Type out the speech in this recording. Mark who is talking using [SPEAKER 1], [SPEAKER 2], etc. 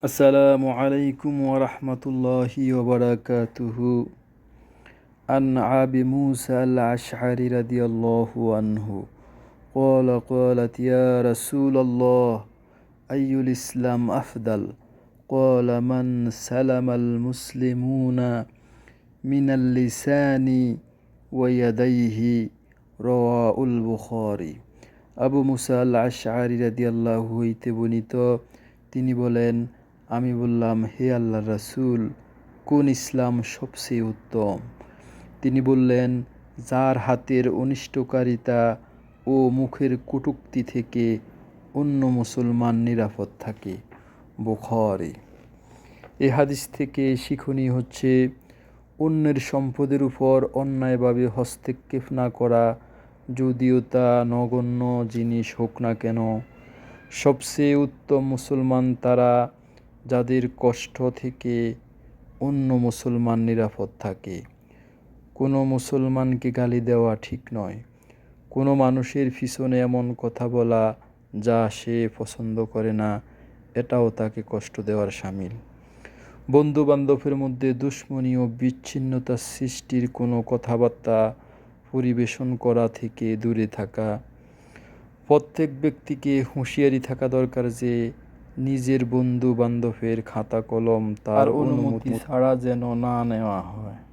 [SPEAKER 1] السلام عليكم ورحمة الله وبركاته عن أبي موسى الأشعري رضي الله عنه قال قالت يا رسول الله أي الإسلام أفضل قال من سلم المسلمون من اللسان ويديه رواه البخاري আবু মুসা আল আশআরি রাদিয়াল্লাহু হইতে বর্ণিত তিনি বলেন আমি বললাম, হে আল্লাহ রাসুল, কোন ইসলাম সবচেয়ে উত্তম? তিনি বললেন, যার হাতের অনিষ্টকারিতা ও মুখের কটূক্তি থেকে অন্য মুসলমান নিরাপদ থাকে। বুখারী। এ হাদিস থেকে শিখনীয় হচ্ছে, অন্যের সম্পদের উপর অন্যায়ভাবে হস্তক্ষেপ না করা, যদিও তা নগণ্য জিনিস হোক না কেন, সবচেয়ে উত্তম মুসলমান তারা যাদের কষ্ট থেকে অন্য মুসলমান নিরাপদ থাকে। কোনো মুসলমানকে গালি দেওয়া ঠিক নয়। কোনো মানুষের পিছনে এমন কথা বলা যা সে পছন্দ করে না, এটাও তাকে কষ্ট দেওয়ার সামিল। বন্ধু বান্ধবের মধ্যে দুশ্মনী ও বিচ্ছিন্নতা সৃষ্টির কোনো কথাবার্তা পরিবেশন করা থেকে দূরে থাকা। প্রত্যেক ব্যক্তিকে হুঁশিয়ারি থাকা দরকার যে নিজের বন্ধু বান্ধবের খাতা কলম তার অনুমতি ছাড়া যেন না নেওয়া হয়।